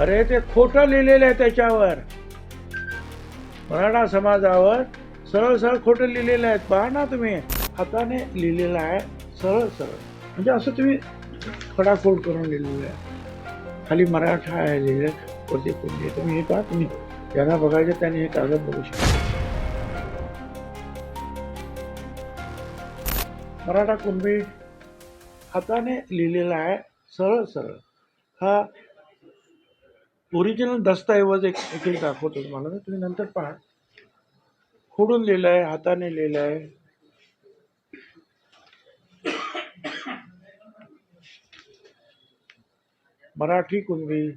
अरे ते खोटं लिहिलेलं आहे त्याच्यावर. मराठा समाजावर सरळ सरळ खोटं लिहिलेलं आहे. पहा ना तुम्ही हाताने लिहिलेलं आहे सरळ सरळ. म्हणजे असं तुम्ही खडाखोड करून लिहिलेलं आहे. खाली मराठा आहे लिहिलं वरती कुंडी आहे. तुम्ही हे पहा तुम्ही ज्यांना बघायचं त्यांनी हे कागद बघू शकता. मराठा कुंभी हाताने लिहिलेला आहे सरळ सरळ. हा ओरिजिनल दस्तऐवज एक एक एक दाखवतो तुम्हाला तुम्ही नंतर पहा. खोडून लिहिलं आहे हाताने लिहिलं आहे मराठी कुणबी?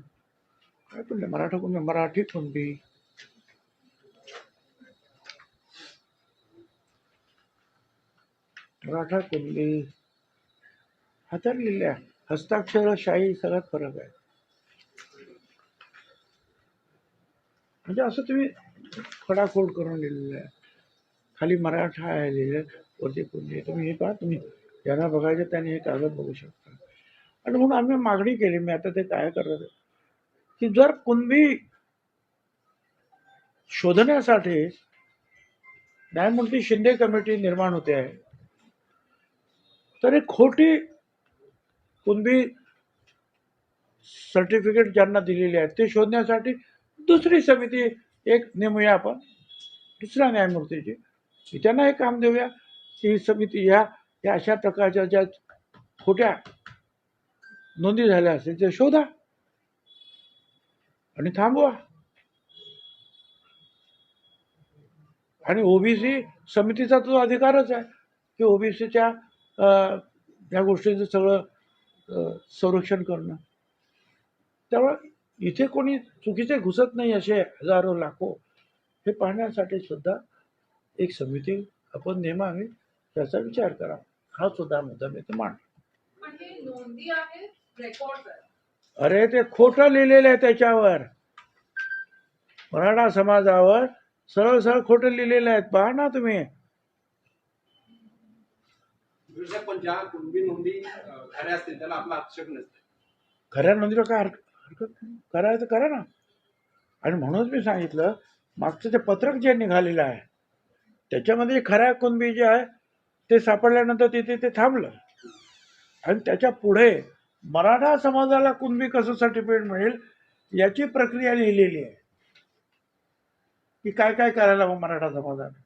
काय पण मराठा कुणबी? मराठी कुणबी? मराठा कुणबी? हातात लिहिल्या. हस्ताक्षर शाही सगळ्यात फरक आहे. म्हणजे असं तुम्ही खडाखोड करून लिहिलेलं आहे. खाली मराठा आहे लिहिलं वरती कुंडी तुम्ही हे पहा तुम्ही ज्यांना बघायचं त्यांनी हे कागद बघू शकता. आणि म्हणून आम्ही मागणी केली मी आता ते काय करत की जर कुणबी शोधण्यासाठी न्यायमूर्ती शिंदे कमिटी निर्माण होते आहे तर एक खोटी कुणबी सर्टिफिकेट ज्यांना दिलेली आहेत ते शोधण्यासाठी दुसरी समिती एक नेमूया आपण दुसऱ्या न्यायमूर्तीची. की त्यांना एक काम देऊया की ही समिती ह्या या अशा प्रकारच्या ज्या खोट्या नोंदी झाल्या असतील त्या शोधा आणि थांबवा. आणि ओबीसी समितीचा तो अधिकारच आहे की ओबीसीच्या या गोष्टींचं सगळं संरक्षण करणं. त्यामुळे इथे कोणी चुकीचे घुसत नाही असे हजारो लाखो हे पाहण्यासाठी सुद्धा एक समिती आपण नेमावी त्याचा विचार करा. हा सुद्धा मुद्दा मी इथे मांड हे रेकॉर्ड अरे ते खोटं लिहिलेलं आहे त्याच्यावर. मराठा समाजावर सरळ सरळ खोटं लिहिलेलं आहे. पहा ना तुम्ही. खऱ्या असतील त्याला आपला आक्षेप नसते. खऱ्या नोंदीला काय हरकत हरकत करायचं करा ना. आणि म्हणूनच मी सांगितलं मागचं ते पत्रक जे निघालेलं आहे त्याच्यामध्ये खऱ्या कुणबी जे आहे ते सापडल्यानंतर तिथे ते थांबलं. आणि त्याच्या पुढे मराठा समाजाला कुणबी कसं सर्टिफिकेट मिळेल याची प्रक्रिया लिहिलेली आहे. की काय काय करायला हवं मराठा समाजाने?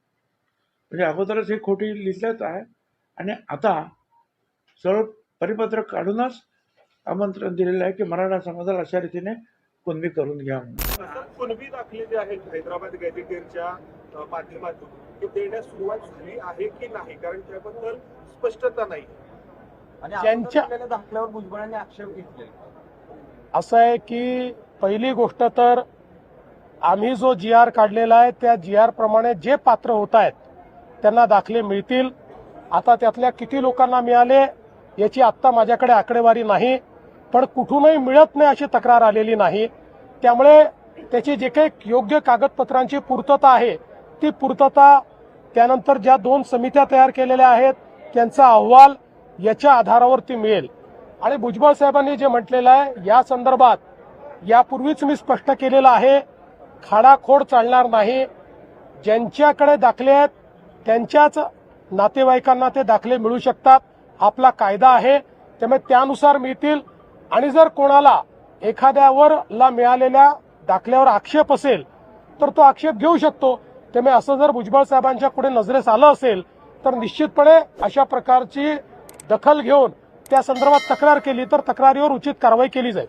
म्हणजे अगोदरच हे खोटी लिहिलंच आहे. आणि आता सरळ परिपत्रक काढूनच आमंत्रण दिलेलं आहे की मराठा समाजाला अशा रीतीने कुणबी करून घ्या म्हणून. कुणबी दाखले जे आहेत हैदराबाद गॅझेटियरच्या अ, माध्यमातून ते देण्यास सुरुवात झाली आहे की नाही? कारण त्याबद्दल स्पष्टता नाही. आणि दाखल्यावर भुजबळांनी आक्षेप घेतले असं आहे की पहिली गोष्ट तर आम्ही जो जी आर काढलेला आहे त्या जी आर प्रमाणे जे पात्र होत आहेत त्यांना दाखले मिळतील. आता त्यातल्या किती लोकांना मिळाले याची आत्ता माझ्याकडे आकडेवारी नाही. पण कुठूनही मिळत नाही अशी तक्रार आलेली नाही. त्यामुळे त्याची जे काही योग्य कागदपत्रांची पूर्तता आहे ती पूर्तता त्यानंतर ज्या दोन समित्या तयार केलेल्या आहेत त्यांचा अहवाल याच्या आधारावरती मिळेल. आणि भुजबळ साहेबांनी जे म्हटलेलं आहे या संदर्भात यापूर्वीच मी स्पष्ट केलेलं आहे खाडाखोड चालणार नाही. ज्यांच्याकडे दाखले आहेत त्यांच्याच नातेवाईकांना ते दाखले मिळू शकतात. आपला कायदा आहे त्यामुळे त्यानुसार मिळतील. आणि जर कोणाला एखाद्यावर ला मिळालेल्या दाखल्यावर आक्षेप असेल तर तो आक्षेप घेऊ शकतो. त्यामुळे असं जर भुजबळ साहेबांच्या पुढे नजरेस आलं असेल तर निश्चितपणे अशा प्रकारची दखल घेऊन त्या संदर्भात तक्रार केली तर तक्रारीवर उचित कारवाई केली जाईल.